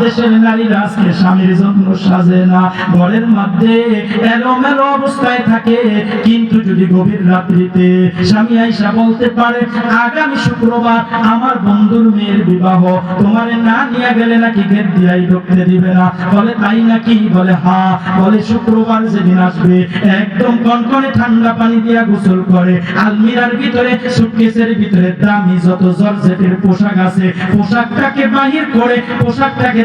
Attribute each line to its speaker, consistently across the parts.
Speaker 1: দেশের আজকে স্বামীর সাজে না। ঘরের মধ্যে এলোমেলো অবস্থায় থাকে। কিন্তু যদি গভীর রাত্রিতে স্বামী আইসা বলতে পারে, আগামী শুক্রবার আমার বন্ধুর মেয়ের বিবাহ। তোমার না নিয়ে গেলে নাকি গেট দিয়াই ঢুকতে দিবে না। বলে, তাই নাকি? বলে, হা। বলে, শুক্রবার যেদিন আসবে, একদম কনকনে ঠান্ডা পানি দিয়া গোসল করে। আলমিরার ভিতরে, সুটকেসের ভিতরে দামি যত জর্জেটের পোশাক আছে, পোশাকটাকে বাহির করে, পোশাকটাকে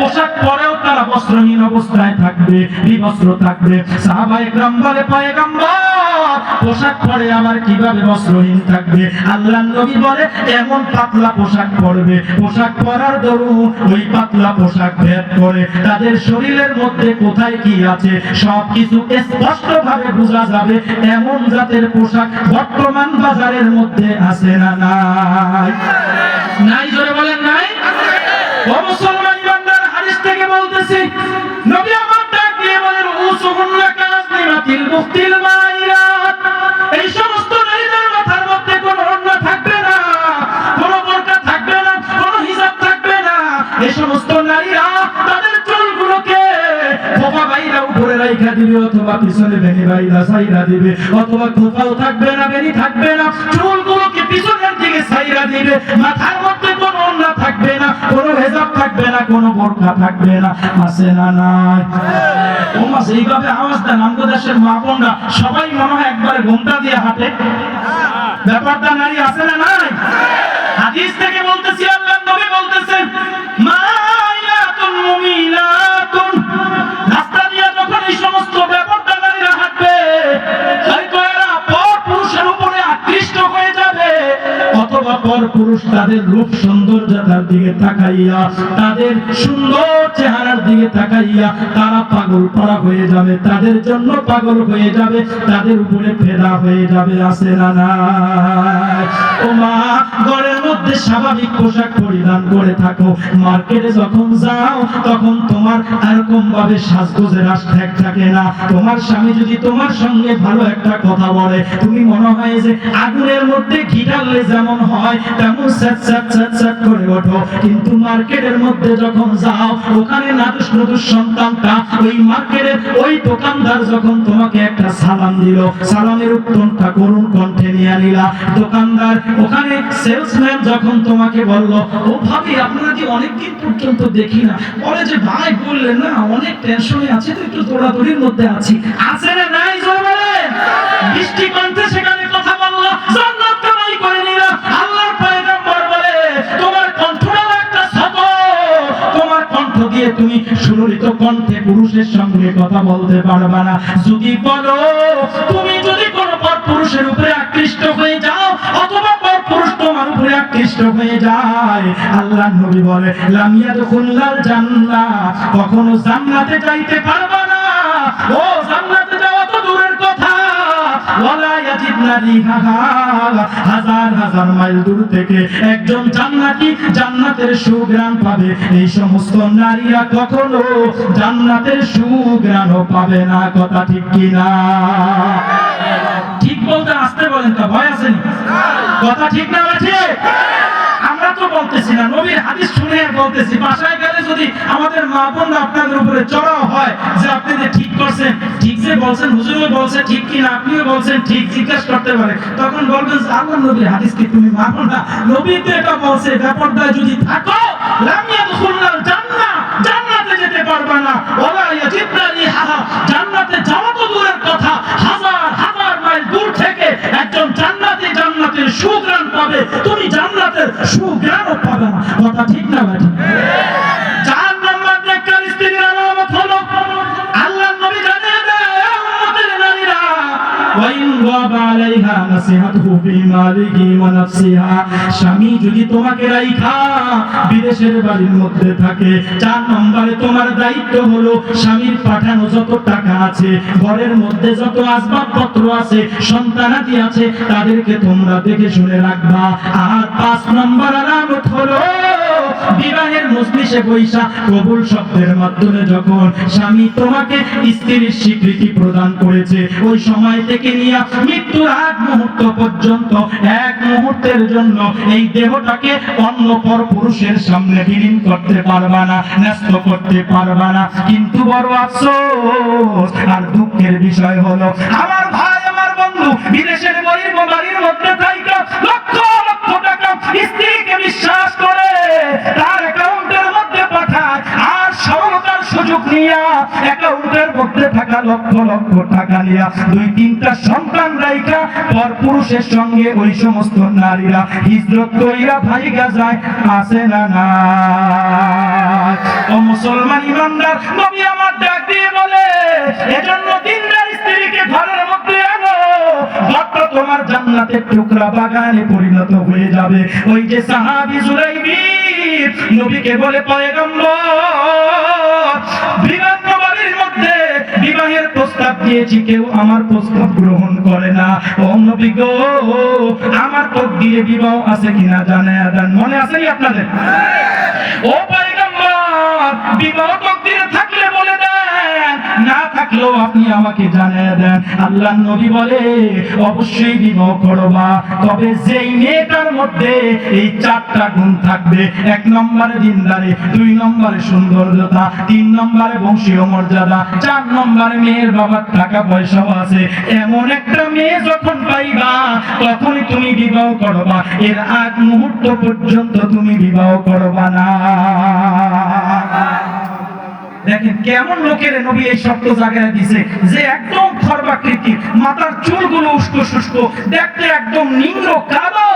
Speaker 1: পোশাক পরেও তারা বস্ত্রহীন অবস্থায় থাকবে, বিবস্ত্র থাকবে। সাহাবা একরাম বলে, পয়গম্বর, পোশাক পরে আমার কীভাবে বস্ত্রহীন থাকবে? আল্লাহ নবী বলে, এমন পাতলা পোশাক পরবে। পোশাক পরার দরুন ওই পাতলা পোশাক ভেদ করে। তাদের শরীরের মধ্যে কোথায় কি আছে? সব কিছু স্পষ্ট ভাবে বোঝা যাবে, এমন জাতের পোশাক বর্তমান বাজারের মধ্যে আছে না নাই? নাই জোরে বলেন নাই? ও মুসলমান! ওড়না থাকবে না এই সমস্ত নারীরা তাদের চুলগুলোকে খোপা বাইরা উপরে রাইখা দিবে, অথবা পিছনে বেনি বাইরা সাইরা দিবে, অথবা খোপাও থাকবে না বেনি থাকবে কোনো বোরখা থাকবে না। আছে না নাই ও মাস এইভাবে আওয়াজ দেন। আমাদের দেশের মা বোনরা সবাই মনে হয় একবারে ঘুমটা দিয়ে হাঁটে। ব্যাপারটা নারী আছে না নাই? পর পুরুষ তাদের রূপ সৌন্দর্যতার দিকে তাকাইয়া, তাদের সুন্দর চেহারার দিকে তাকাইয়া, তারা পাগল পড়া হয়ে যাবে, তাদের জন্য পাগল হয়ে যাবে, তাদের উপরে ফেরা হয়ে যাবে আসে না ও মা, ঘরের মধ্যে স্বাভাবিক পোশাক পরিধান করে থাকো। মার্কেটে যখন যাও, তখন তোমার এরকম ভাবে সাজগোজের আশ ঠেক থাকে না। তোমার স্বামী যদি তোমার সঙ্গে ভালো একটা কথা বলে, তুমি মনে হয় যে আগুনের মধ্যে ঘি ঢাললে যেমন হয় তেমন স্যাট স্যাট স্যাট স্যাট করে ওঠো। কিন্তু মার্কেটের মধ্যে যখন যাও, ওখানে নাদুস নদুস সন্তানটা ওই মার্কেটের ওই দোকানদার যখন তোমাকে একটা সালাম দিল, সালামের উত্তরটা করুণ কণ্ঠে নিয়ে নিলা। দোকানদার, ওখানে সেলসম্যান যখন তোমাকে বলল, ও ভাবি, আপনারা কি অনেকদিন পর্যন্ত দেখি না? বলে যে, ভাই বললেন না, অনেক টেনশনে আছে, তো একটু দৌড়াদৌড়ির মধ্যে আছি। আছে না নাই জোর? বৃষ্টি কণ্ঠে তোমার দিয়ে তুমি সুললিত কণ্ঠে পুরুষের সঙ্গে কথা বলতে পারবা না। যদি বলো, তুমি যদি কোনো পর পুরুষের উপরে আকৃষ্ট হয়ে যাও, অথবা কখনো জান্নাতে যাইতে পারবা না। ও জান্নাতে যাওয়া তো দূরের কথা। ওয়ালা ইয়াজিদনা হাজার হাজার মাইল দূর থেকে একজন জান্নাতি জান্নাতের সুগ্রাম পাবে। এই সমস্ত নারীরা কখনো জান্নাতের সুগ্রাম পাবে না, কথা ঠিক কি না ঠিক বলতে আসতে বলেন তো, ভয় আছে কথা ঠিক না আছে আমরা বলতেছি না, নবীর হাদিস শুনে বলতেছি, বাসায় গেলে যদি আমাদের মা বোনরা আপনাদের উপরে চড়াও হয় যে আপনি যে ঠিক করছেন, ঠিক যে বলছেন, হুজুরও বলছে, ঠিক কি না আপনিও বলছেন, ঠিক জিজ্ঞাসা করতে পারে, তখন বলবেন আল্লাহ নবীর হাদিস কি তুমি মানো না। নবী তো এটা বলছে ব্যাপারটা যদি থাকো লামিয়া দুখুল্লাল জান্নাহ, জান্নাতে যেতে পারবে না। ওলা ইয়াজিবনা রিহাহা জান্নাতে যাওয়া তো দূরের কথা, হাজার হাজার মাইল দূর থেকে একজন জান্নাতি জান্নাতের সুগ্রাণ পাবে। তুমি জান্নাতের সুগ্রাণও পাবে না। কথা ঠিক না ভাই? চার নম্বর নেককার স্ত্রীর আলামত হলো? আল্লাহ নবী জানেন উম্মতের নারীরা ওয়া নাফসিহা। স্বামী যদি তোমাকে রাইখা বিদেশের বাড়ির মধ্যে থাকে, চার নম্বরে তোমার দায়িত্ব হলো স্বামীর পাঠানো যত টাকা আছে, ঘরের মধ্যে যত আসবাবপত্র আছে, সন্তানাদি আছে, তাদেরকে তোমরা দেখে শুনে রাখবা। আর পাঁচ নম্বর আলামত হলো বিবাহের মজলিসে বৈশা কবুল শব্দের মাধ্যমে যখন স্বামী তোমাকে স্ত্রীর স্বীকৃতি প্রদান করেছে, ওই সময় থেকে নিয়ে মৃত্যুর আগ মুহূর্ত পর্যন্ত, এক মুহূর্তের জন্য এই দেহটাকে অন্য পর পুরুষের সামনে বিলীন করতে পারবা না, ন্যস্ত করতে পারবা না। কিন্তু বড় আফসোস আর দুঃখের বিষয় হলো, আমার ভাই, আমার বন্ধু, বিদেশের বাড়ির বাড়ির মধ্যে থাইকা লক্ষ লক্ষ টাকা স্ত্রীকে বিশ্বাস করে তার অ্যাকাউন্টের মধ্যে পাঠায়, আর সরলতার সুযোগ নিয়ে অ্যাকাউন্টের মধ্যে থাকা লক্ষ লক্ষ টাকা নিয়া দুই তিনটা সন্তান রাইকা পর পুরুষের সঙ্গে ওই সমস্ত নারীরা হিজরত কইরা ভাইগা যায় আসে না না ও মুসলমান ইমানদার, নবী আমার ডাক দিয়ে বলে, এজন্য দিনদার স্ত্রীকে ঘরের মধ্যে আনো ঘরটা তোমার জান্নাতের টুকরা বাগানে পরিণত হয়ে যাবে। ওই যে সাহাবী জুলাইবি নবীকে বলে, পয়গম্বর বিবাহ দিয়েছি, কেউ আমার প্রস্তাব গ্রহণ করে না। ও নবী আমার তকদিরে বিবাহ আছে কিনা জানে দেন। মনে আছে আপনাদের? ও পয়গম্বর, বিবাহ থাকলেও আপনি আমাকে জানিয়ে দেন আল্লাহ নবী বলে, অবশ্যই বিবাহ করবা। তবে যেই মেয়েটার মধ্যে এই চারটা গুণ থাকবে, এক নম্বরে দিনদারি, দুই নম্বরে সৌন্দর্যতা, তিন নম্বরে বংশীয় মর্যাদা, চার নম্বরে মেয়ের বাবার টাকা পয়সাও আছে। এমন একটা মেয়ে যখন পাইবা, তখনই তুমি বিবাহ করবা। এর আগ মুহূর্ত পর্যন্ত তুমি বিবাহ করবা না। দেখেন কেমন লোকের নবী এই শব্দ জায়গায় দিছে যে একদম খরবাকৃতি মাথার চুলগুলো উস্কো শুষ্ক দেখতে একদম নিম্ন কালো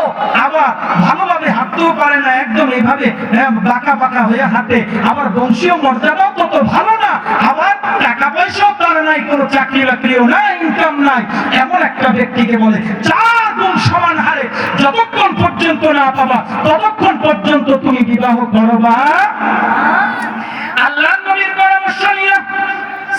Speaker 1: আবার ভালোভাবে হাঁটতেও পারে না একদম এইভাবে হ্যাঁ, বাঁকা বাঁকা হয়ে হাঁটে আবার বংশীয় মর্যাদাও তত ভালো না আবার টাকা পয়সাও তার নাই কোনো চাকরি বাকরিও নাই ইনকাম নাই। এমন একটা ব্যক্তিকে বলে চার গুণ সমান হারে যতক্ষণ পর্যন্ত না পাবা ততক্ষণ পর্যন্ত তুমি বিবাহ করবা আল্লাহ নবীর পরামর্শ নিয়ে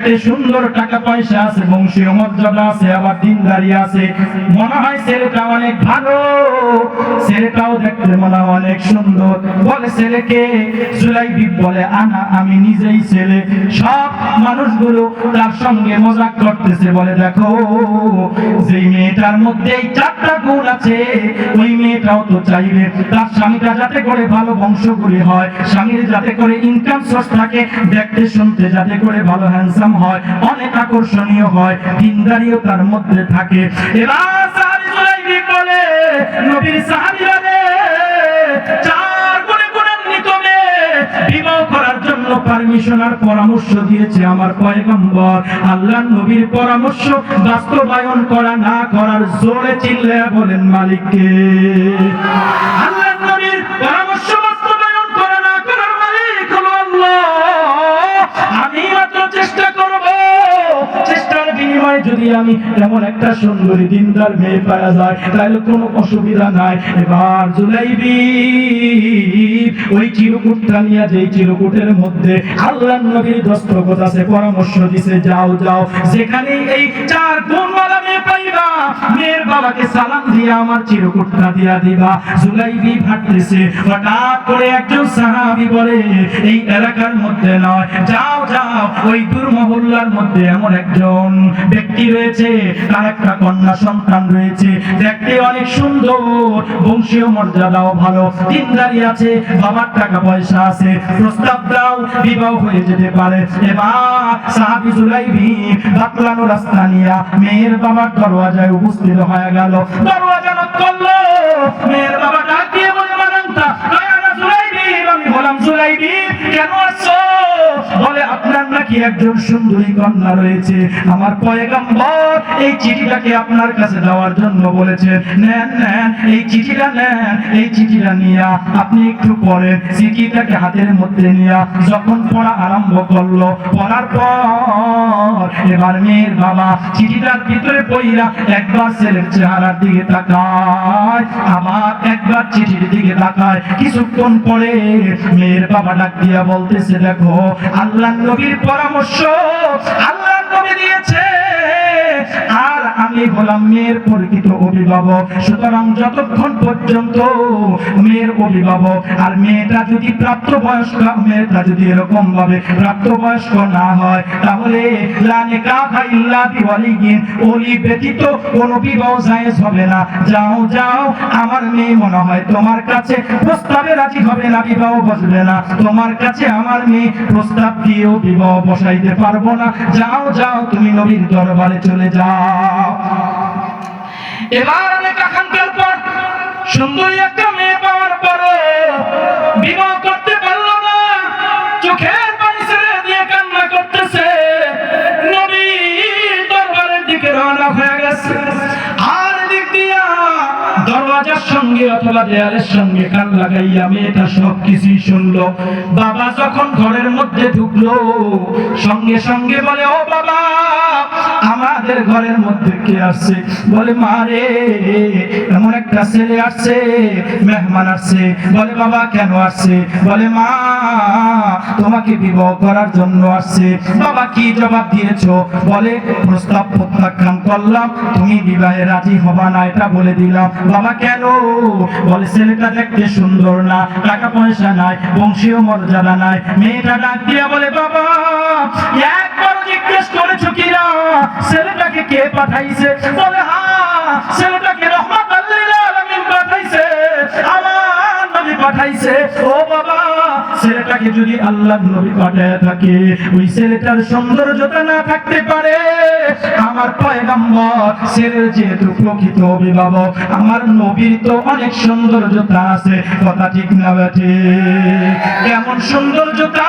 Speaker 1: দেখতে সুন্দর টাকা পয়সা আছে বংশীয় মর্যাদা আছে, আবার দিনদারি আছে। মনে হয় ছেলেটা অনেক ভালো। ছেলেটাও দেখতে মনে হয় অনেক সুন্দর। বলে, ছেলেকে জুলাইবি বলে, আনা, আমি নিজেই ছেলে। সব মানুষগুলো তার সঙ্গে মজাক করতেছে। বলে, দেখো, যেই মেয়েটার মধ্যে এই চারটা গুণ আছে, ওই মেয়েটাও তো চাইবে। তার স্বামীটা যাতে করে ভালো বংশগুলি হয়, স্বামীর যাতে করে ইনকাম সোর্স থাকে, দেখতে শুনতে যাতে করে ভালো হ্যান্ডসাম হয়, অনেক আকর্ষণীয় হয়, দিনদারিও তার মধ্যে থাকে। করার জন্য পরামর্শ দিয়েছে আমার পয়গম্বর। আল্লাহ নবীর পরামর্শ বাস্তবায়ন করা না করার জোরে চিল্লে বলেন মালিককে। আল্লাহ যদি আমি এমন একটা সুন্দরী দিনদার মেয়ে পাওয়া যায়, তাহলে কোনো অসুবিধা নাই। এবার জুলাইবি ওই চিরকুটটা নিয়ে যে চিরকুটের মধ্যে আল্লাহ নবীর দস্তখত আছে, পরামর্শ দিছে, যাও যাও। যেখানে এই চার গুণওয়ালা মেয়ে পাইবা, মেয়ের বাবাকে সালাম দিয়ে আমার চিরকুটটা দিয়া দিবা। জুলাইবি ভাটতেছে হঠাৎ করে একজন সাহাবী বলে, এই এলাকার মধ্যে নয়, যাও যাও। ওই দূর মহল্লার মধ্যে এমন একজন ব্যক্তি রয়েছে তার একটা কন্যা সন্তান রয়েছে। দেখতে অনেক সুন্দর, বংশীয় মর্যাদাও ভালো। দিনদারি আছে, বাবার টাকা পয়সা আছে। প্রস্তাব দাও, বিবাহ হয়ে যেতে পারে। এবার সাহাবি জুলাইবি বাতলানো রাস্তা নিয়া মেয়ের বাবার দরওয়াজায় উপস্থিত হয়ে গেল। দরওয়াজা করল, মেয়ের বাবা ডাক দিয়ে বলে আমার আপনি একটু পড়েন। চিঠিটাকে হাতের মধ্যে নিয়া, যখন পড়া আরম্ভ করল, পড়ার পর এবার মেয়ের বাবা চিঠিটার ভিতরে পইরা একবার ছেলের চেহারার দিকে তাকায় আবার একবার চিঠির দিকে তাকায়, কিছুক্ষণ পরে মেয়ের বাবা ডাক দিয়া বলতেছে দেখো আল্লাহ নবীর পরামর্শ আল্লাহ নবী দিয়েছে। আমি হলাম মেয়ের পরিচিত অভিভাবক। সুতরাং যতক্ষণ পর্যন্ত মেয়ের অভিভাবক, আর মেয়েটা যদি প্রাপ্ত বয়স্ক মেয়েটা যদি এরকম ভাবে প্রাপ্ত বয়স্ক না হয়, তাহলে ব্যতীত কোনো বিবাহ জায়েজ হবে না। যাও যাও, আমার মেয়ে মনে হয় তোমার কাছে প্রস্তাবে রাজি হবে না, বিবাহ বসবে না। তোমার কাছে আমার মেয়ে প্রস্তাব দিয়েও বিবাহ বসাইতে পারব না। যাও যাও, তুমি নবীর দরবারে চলে যাও। এবার পর সুন্দরী একটা মেয়ে পাওয়ার পরে বিবাহ করতে পারল না, চোখের পানি ছেড়ে দিয়ে কান্না করতেছে। নবীর দরবারের দিকে রওনা হয়ে গেছে। আর দিক দিয়া দরওয়াজার সঙ্গে অথবা দেয়ালের সঙ্গে কান লাগাইয়া মেয়েটা সব কিছুই শুনলো। বাবা যখন ঘরের মধ্যে ঢুকলো, সঙ্গে সঙ্গে বলে, ও আমাদের ঘরের মধ্যে কে আসছে? বলে, মা রে, এমন একটা ছেলে আসছে, মেহমান আসছে। বলে, বাবা, কেন আসছে? বলে, মা, তোমাকে বিবাহ করার জন্য আসছে। বাবা, কি জবাব দিয়েছ? বলে, প্রস্তাব প্রত্যাখ্যান করলাম, তুমি বিবাহে রাজি হবা না, এটা বলে দিলাম। বাবা, কেন? বলে, ছেলেটা দেখতে সুন্দর না, টাকা পয়সা নাই, বংশীয় মর্যাদা নাই। মেয়েটা ডাক দিয়া বলে, বাবা একবার জিজ্ঞেস কিনা? ছেলেটাকে কে পাঠাইছে? বলে হ্যাঁ ছেলেটাকে রহমত পাঠাইছে, আমার নবী পাঠাইছে। ও বাবা, ছেলেটাকে যদি আল্লাহ নবী পাঠায় থাকে, ওই ছেলেটার সৌন্দর্যতা না থাকতে পারে। আমার পয়গাম্বর, ছেলের যেহেতু প্রকৃত অভিভাবক, আমার নবীর তো অনেক সৌন্দর্যতা আছে। কথা ঠিক না বেঠে কেমন সৌন্দর্যতা?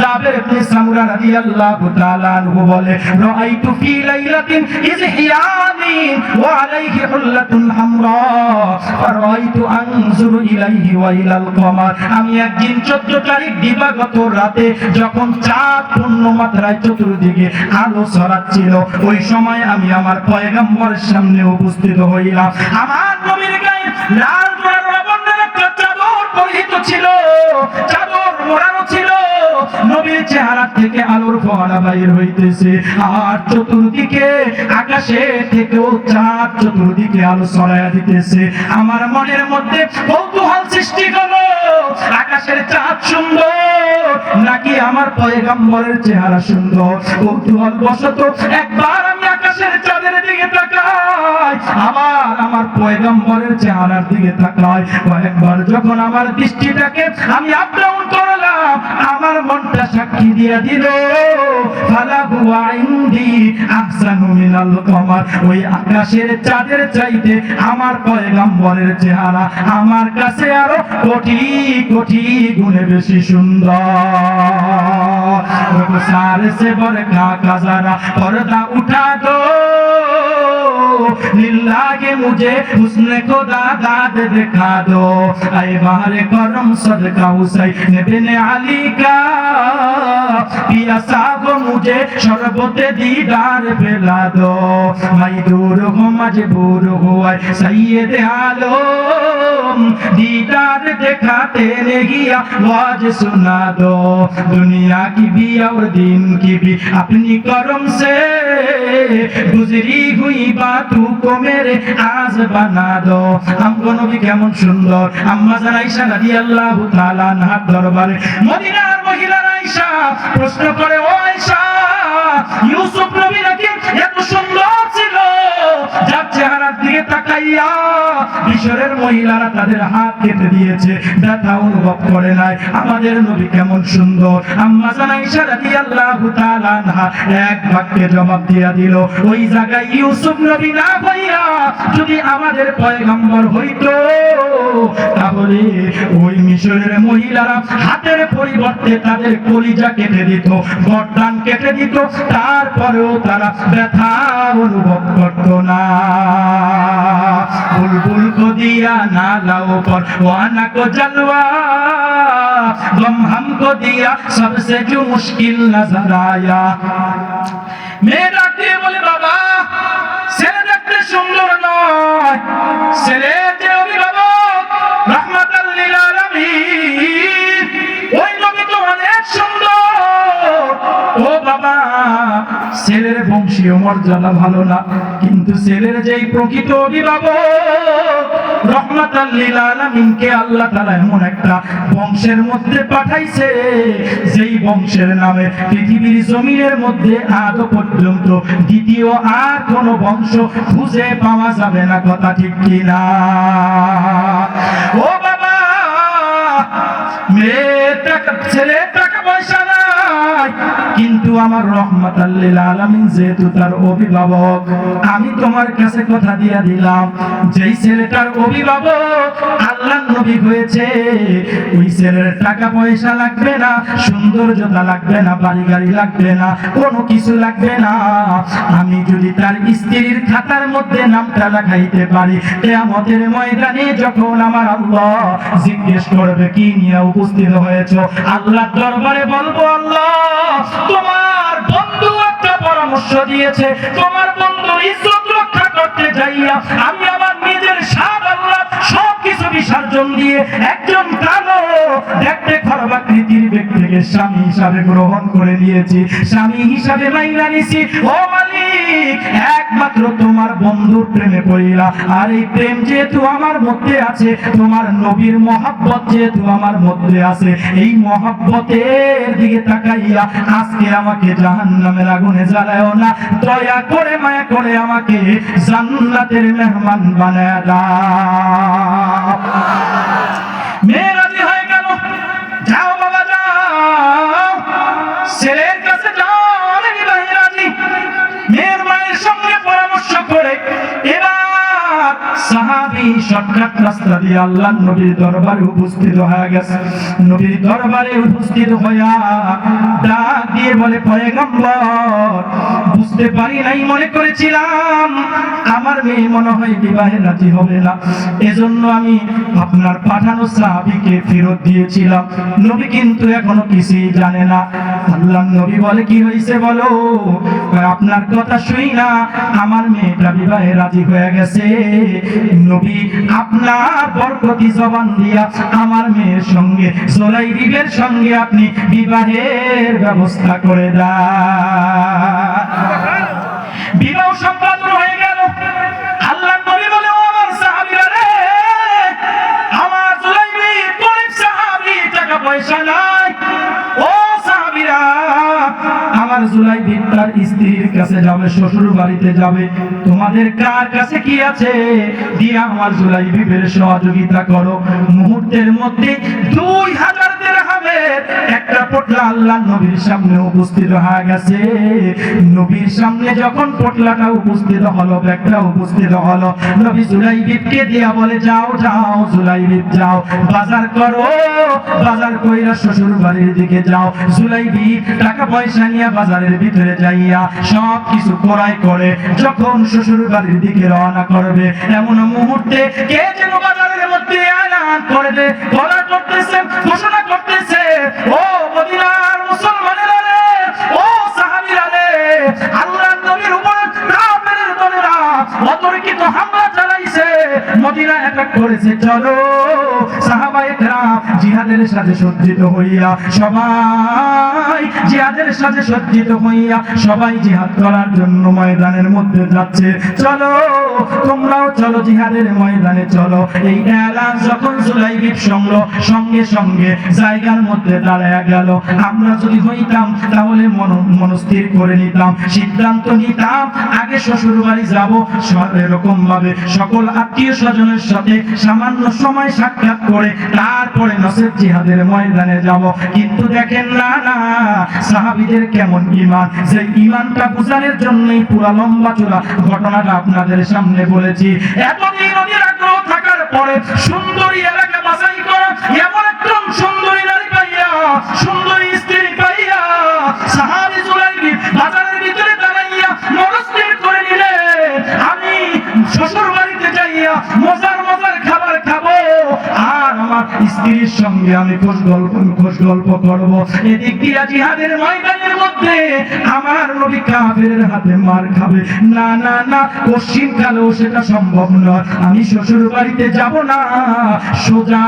Speaker 1: জাবের ইবনে সামুরা রাদিয়াল্লাহু তাআলা আনহু বলে, রাআইতু ফি লাইলাতিন ওয়া আলাইহি হুল্লাতুন হামরা আনজুরু ইলাইহি ওয়া ইলাল কমার। আমি একদিন 14 তারিখ দিবাগত রাতে যখন চাঁদ পূর্ণ মাত্রায় চতুর্দিকে আলো ছড়াচ্ছিল ওই সময় আমি আমার পয়গম্বরের সামনে উপস্থিত হইলাম। আমার নবীর গায়ে লাল ছিল চাদর মোড়ানো ছিল। নবীর চেহারা থেকে আলোর ফোয়ারা বাইর হইতেছে। আর চতুর্দিকে আকাশে থেকেও চাঁদ চতুর্দিকে আলো ছড়াইয়া দিতেছে। আমার মনের মধ্যে কৌতূহল সৃষ্টি হলো। আকাশের চাঁদ সুন্দর, নাকি আমার পয়গাম্বরের চেহারা সুন্দর? কৌতূহল বশত একবার আমি আকাশের চাঁদের দিকে তাকাই, আবার আমার পয়গাম্বরের চেহারার দিকে তাকাই। কয়েকবার যখন আমার দৃষ্টিটাকে আমি আপ ডাউন করলাম, আমার মনটা সাক্ষী দিয়ে দিল ফালাহু ইনদি আহসানু মিনাল কমার। ওই আকাশের চাঁদের চাইতে আমার পয়গম্বরের চেহারা আমার কাছে আরও কোটি কোটি গুণে বেশি সুন্দর। সার সে বরকা কাজারা পর্দা উঠা দো लिल्लागे मुझे हुस्न खुदा दाद दिखा दो ऐ बाहर करम सदका हुसैन बिन अली का पिया साहब मुझे शरबत दीदार पिला दो मैं दूर हूँ मजबूर हुआ सैयद आलम दीदार दिखाते नहीं आवाज सुना दो दुनिया की भी और दिन की भी अपनी करम से গুজরি হুই বাতু কোমের আজ বানা দো আমগো নবী কেমন সুন্দর। আম্মা জান আয়েশা রাদিয়াল্লাহু তাআলা আনহার দরবারে। মদিনার মহিলা আয়েশা, প্রশ্ন করে, ও আয়েশা ইউসুফ এত সুন্দর ছিল? যার চেহারার দিকে তাকাইয়া মহিলারা তাদের হাত কেটে দিয়েছে, ব্যথা অনুভব করে নাই। আমাদের নবী কেমন সুন্দর। আম্মা এক বাক্যে জবাব দিয়া দিল, ওই জায়গায় ইউসুফ নবী না যদি আমাদের পয়গম্বর হইতো, তাহলে ওই মিশরের মহিলারা হাতের পরিবর্তে তাদের কলিজা কেটে দিত, গর্দান কেটে দিত তারপরেও তারা ব্যথা অনুভব করত না বুলবুল को दिया नालाओ पर वाना को जलवा गम हमको दिया सबसे जो मुश्किल नजर आया মেয়ে ডাক দিয়ে বলে বাবা ছেলে দেখতে সুন্দর নয় ছেলে ছেলের বংশীয় মর্যাদা ভালো না, কিন্তু ছেলের যেই প্রকৃত অভিভাবক মধ্যে পর্যন্ত দ্বিতীয় আর কোন বংশ খুঁজে পাওয়া যাবে না, কথা ঠিক কিনা? ও বাবা মেয়ে টাকা ছেলে টাকা পয়সা নাই কিন্তু আমার রহমত আল্লিল আলামিন যেহেতু তার অভিভাবক, আমি তোমার কাছে কথা দিয়া দিলাম, যেই ছেলেটার অভিভাবক আল্লাহ নবী হয়েছে। ওই ছেলের টাকা পয়সা লাগবে না, সৌন্দর্যতা লাগবে না বাড়ি গাড়ি লাগবে না, কোনো কিছু লাগবে না। আমি যদি তার স্ত্রীর খাতার মধ্যে নামটা লাগাইতে পারি, কেয়ামতের ময়দানে যখন আমার আল্লাহ জিজ্ঞেস করবে, কি নিয়ে উপস্থিত হয়েছো? আল্লাহ দরবারে বলব, আল্লাহ, তোমার বন্ধু একটা পরামর্শ দিয়েছে। তোমার বন্ধু ইজ্জত রক্ষা করতে যাইয়া আমি আমার নিজের স্বাদ আল্লাহ সব বিসর্জন দিয়ে একজন কালো দেখতে খারাপ আকৃতির ব্যক্তিকে স্বামী হিসাবে গ্রহণ করে নিয়েছি। স্বামী হিসাবে মাইনা নিছি। ও মালিক, একমাত্র তোমার বন্ধুর প্রেমে পড়িলা। আর এই প্রেম যেহেতু আমার মধ্যে আছে, তোমার নবীর মহাব্বত যেহেতু আমার মধ্যে আছে, এই মহাব্বতের দিকে তাকাইয়া আজকে আমাকে জাহান্নামের আগুনে জ্বালায়ও না। দয়া করে, মায়া করে আমাকে জান্নাতের মেহমান বানায় দাও। মেয়ে সাহাবি আল্লাহ দরবারে উপস্থিত হয়ে গেছে। দরবারে উপস্থিত দিয়ে বলে বুঝতে পারি নাই, মনে করেছিলাম আমার মেয়ে মনে হয় বিবাহে রাজি হবে না। এজন্য আমি আপনার পাঠানো সাহাবিকে ফেরত দিয়েছিলাম। নবী কিন্তু এখনও কিছুই জানে না। আল্লাহ নবী বলে, কি হয়েছে বলো? আপনার কথা শুই না। আমার মেয়েটা বিবাহে রাজি হয়ে গেছে। নবী, আপনার বরকতি জবান দিয়া আমার মেয়ের সঙ্গে সোলাই বিবের সঙ্গে আপনি বিবাহের ব্যবস্থা করে দেন। বিবাহ সম্পাদন হয়ে গেল। আল্লাহ নবী বলে আমার সাহাবীরা রে, আমার জুলাইবি গরিব সাহাবী, টাকা পয়সা নাই। ও সাহাবীরা আমার জুলাইবি তার স্ত্রীর কাছে যাবে, শ্বশুর বাড়িতে যাবে। তোমাদের কার কাছে কি আছে? দিয়ে আমার জুলাইবিবের সহযোগিতা করো। মুহূর্তের মধ্যে দুই হাজার একটা পোটলা আল্লাহ নবীর সামনে উপস্থিত হয়ে গেছে। নবীর সামনে যখন উপস্থিত হলো, ব্যাগটা উপস্থিত হলো, নবী দিয়া বলে, যাও যাও যাও, বাজার করো, বাজার কইরা শ্বশুর বাড়ির দিকে যাও। টাকা পয়সা নিয়ে বাজারের ভিতরে যাইয়া সব কিছু করে, যখন শ্বশুর বাড়ির দিকে রওনা করবে, এমন মুহূর্তে কে যেন বাজারের মধ্যে এলান করবে বলা করতেছে ঘোষণা করতেছে। ও মদিনার মুসলমানেরা রে, ও সাহাবীরা রে, আল্লাহর নবীর উপর কাফেরের দলেরা অতর্কিত হামলা চালাইছে। মদিনা অ্যাটাক করেছে, চলো। জিহাদের সাথে সজ্জিত হইয়া, সবাই জিহাদের সাথে সজ্জিত হইয়া, সবাই জিহাদ করার জন্য ময়দানের মধ্যে যাচ্ছে। চলো, তোমরাও চলো জিহাদের ময়দানে চলো। এই এলান যখন জুলাইবিব সঙ্গ, সঙ্গে জায়গার মধ্যে দাঁড়ায় গেল। আমরা যদি হইতাম, তাহলে মন, মনস্থির করে নিতাম, সিদ্ধান্ত নিতাম, আগে শ্বশুর বাড়ি যাব এরকম ভাবে সকল আত্মীয় স্বজনের সাথে সামান্য সময় সাক্ষাৎ করে তারপরে নসের জিহাদের ময়দানে যাব। কিন্তু দেখেন না না, সাহাবিদের কেমন ইমান যে ইমানটা বুঝানোর জন্যই পুরা লম্বা চূড়া ঘটনাটা আপনাদের সামনে বলেছি। এতদিন ওদের আগ্রহ থাকার পরে সুন্দরী এলাকা বাছাই করা, এমন একজন সুন্দরী নারী পাইয়া সুন্দরী আমার সঙ্গে আমি খোঁজ গল্প খোঁজ গল্প করব। এদিক দিয়া জিহাদের ময়দানের মধ্যে আমার নবী কাফেরের হাতে মার খাবে। না না না, পশ্চিম কালেও সেটা সম্ভব নয়। আমি শ্বশুর বাড়িতে যাব না। সোজা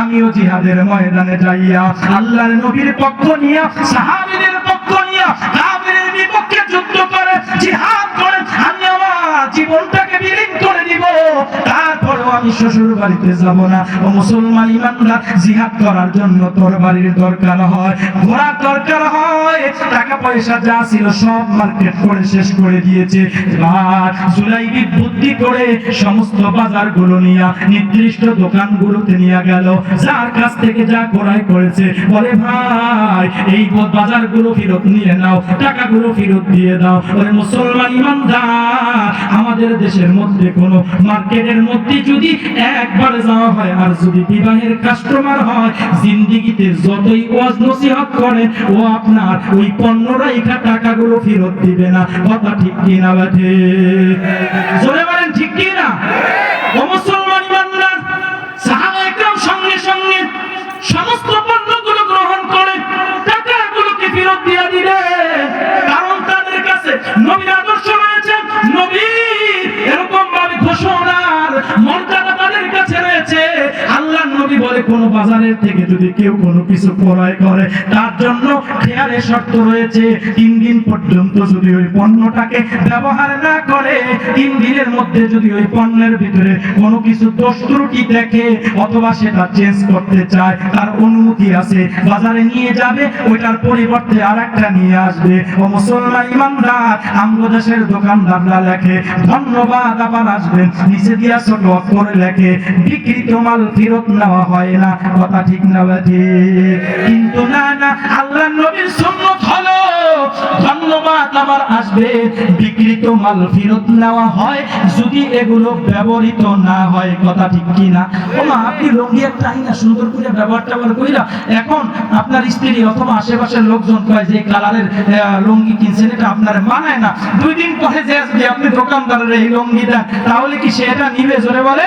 Speaker 1: আমিও জিহাদের ময়দানে যাইয়া আল্লাহর নবীর পক্ষ নিয়া, সাহাবীদের পক্ষ নিয়া কাফেরের বিপক্ষে যুদ্ধ করে জিহাদ আমি শ্বশুর বাড়িতে যাব না। ও মুসলমান ইমানদার জিহাদ করার জন্য তোর বাড়ির দরকার হয়। ঘোড়ার দরকার হয়। টাকা পয়সা যা ছিল সব মার্কেট করে শেষ করে দিয়েছে। এবার বুদ্ধি করে সমস্ত বাজারগুলো নির্দিষ্ট দোকানগুলোতে নিয়ে গেল। যার কাছ থেকে যা ক্রয় করেছে, বলে, ভাই, এই বাজারগুলো ফেরত নিয়ে নাও, টাকাগুলো ফেরত দিয়ে দাও। ওরে মুসলমান ইমানদার আমাদের দেশের মধ্যে কোন মার্কেটের মধ্যে যদি একবার যাওয়া হয় আর যদি বিবাহের কাস্টমার হয়, জিন্দিগিতে যতই ওয়াজ নসিহত করে, ও আপনার ওই পণ্য রাইখা টাকাগুলো ফেরত দিবে না। কথা ঠিক কিনা বাঠে? জোরে বলেন, ঠিক কিনা? বাজারের থেকে যদি কেউ কোনো কিছু ক্রয় করে, তার জন্য খেয়ালে শর্ত রয়েছে, তিন দিন পর্যন্ত যদি ওই পণ্যটাকে ব্যবহার না করে, তিন দিনের মধ্যে যদি ওই পণ্যের ভিতরে কোনো কিছু দোষ ত্রুটি দেখে অথবা সেটা চেঞ্জ করতে চায়, তার অনুমতি আছে, বাজারে নিয়ে যাবে, ওইটার পরিবর্তে আর একটা নিয়ে আসবে। ও মুসলমান ইমানদার আমগো দেশের দোকানদাররা লেখে, ধন্যবাদ, আবার আসবেন। নিচে দিয়া ছোট করে লেখে বিকৃত মাল ফেরত নেওয়া হয় না। কথা ঠিক না বাজে কিন্তু না না আল্লাহ নবীর সুন্নত হলো ধন্যবাদ আবার আসবে। বিকৃত মাল ফেরত নেওয়া হয়, যদি এগুলো ব্যবহৃত না হয়, কথা ঠিক কি না ও মা আপনি লঙ্গি একটা আইনা সুন্দর করে ব্যবহার ট্যাবহার কইরা এখন আপনার স্ত্রী অথবা আশেপাশের লোকজন কয় যে কালারের লঙ্গি কিনছেন, এটা আপনার মানায় না। দুই দিন পরে যে আসবে আপনি দোকানদারের এই লঙ্গি দেন, তাহলে কি সে এটা নিবে জোরে বলে?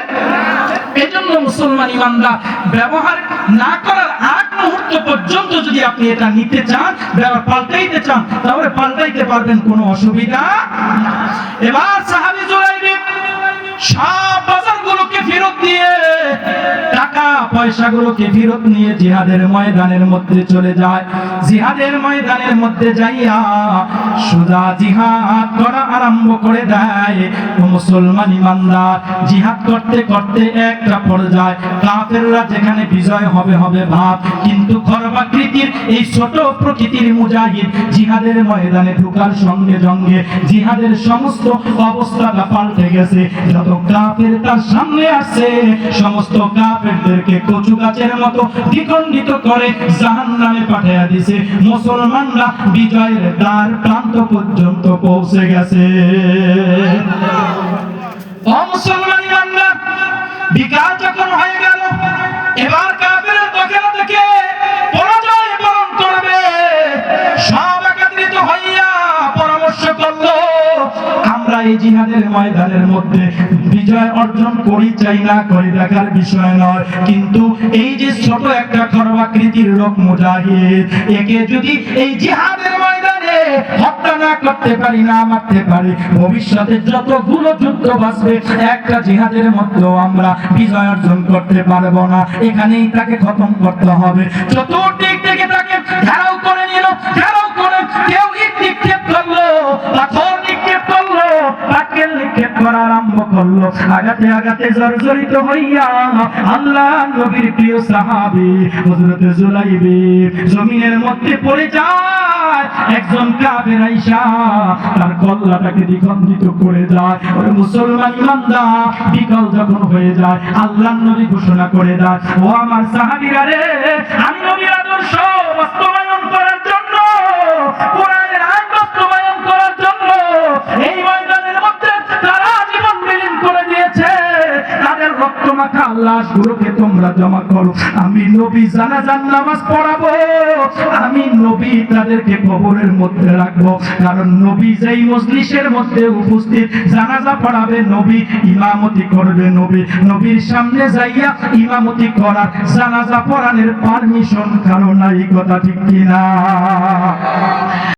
Speaker 1: এই জন্য মুসলমান ইমানদার, ব্যবহার না করার আগ মুহূর্ত পর্যন্ত যদি আপনি এটা নিতে চান, ব্যাপার পাল্টাইতে চান, তাহলে পাল্টাইতে পারবেন, কোনো অসুবিধা এবার সাহাবি জুলাইবি সব বাজারগুলোকে ফেরত দিয়ে, টাকা পয়সাগুলোকে ফেরত নিয়ে জিহাদের ময়দানের মধ্যে চলে যায়। জিহাদের ময়দানের মধ্যে যাইয়া সুজা জিহাদ করা আরম্ভ করে দেয়। মুসলমান ইমানদার জিহাদ করতে করতে একটা পর্যায়, কাফেররা যেখানে বিজয় হবে হবে ভাব, কিন্তু খরবাকৃতির এই ছোট প্রকৃতির মুজাহিদ জিহাদের ময়দানে ঢোকার সঙ্গে সঙ্গে জিহাদের সমস্ত অবস্থাটা পাল্টে গেছে। যত কাফের তার সামনে আসছে সমস্ত কাফেরদেরকে কচু গাছের মতো দ্বিখণ্ডিত করে জাহান্নামে পাঠিয়ে দিছে। মুসলমানরা বিজয়ের দ্বার প্রান্ত পর্যন্ত পৌঁছে গেছে। মুসলমান বিকাল যখন হয়ে গেল এবার এই জিহাদের ময়দানের মধ্যে বিজয় অর্জন করি, চাই না করি দেখার বিষয় নয়। কিন্তু এই যে ছোট একটা খরবাকৃতির লোক মুজাহিদ, একে যদি এই জিহাদের ময়দানে হত্যা না করতে পারি, না মারতে পারি, ভবিষ্যতে যতগুলো যুদ্ধ বাঁচবে, একটা জিহাদের মধ্যেও আমরা বিজয় অর্জন করতে পারব না। এখানেই তাকে খতম করতে হবে। চতুর্দিক থেকে তাকে ঘেরাও করে নিল, ঘেরাও করে কেউ ইট নিক্ষেপ করল, পাথর নিক্ষেপ করা আরম্ভ করল। জর্জরিত হইয়া আল্লাহ নবীর প্রিয় সাহাবী হযরত জুলাইবি জমিনের মধ্যে পড়ে যায়। একজন কাফের আইসা তার কল্লাটাকে দ্বিখণ্ডিত করে যায় ওই মুসলমান ইমানদার বিকল যখন হয়ে যায়। আল্লাহ নবী ঘোষণা করে দেয়, ও আমার সাহাবীরা রে, আমি নবীর মাখা লাশগুলোকে তোমরা জমা করো। আমি নবী জানাজান নামাজ পড়াবো। আমি নবী তাদেরকে কবরের মধ্যে রাখব। কারণ নবী যেই মজলিসের মধ্যে উপস্থিত, জানাজা পড়াবে নবী, ইমামতি করবে নবী। নবীর সামনে যাইয়া ইমামতি করার, জানাজা পড়ানোর পারমিশন কারণ এই কথা ঠিক কিনা?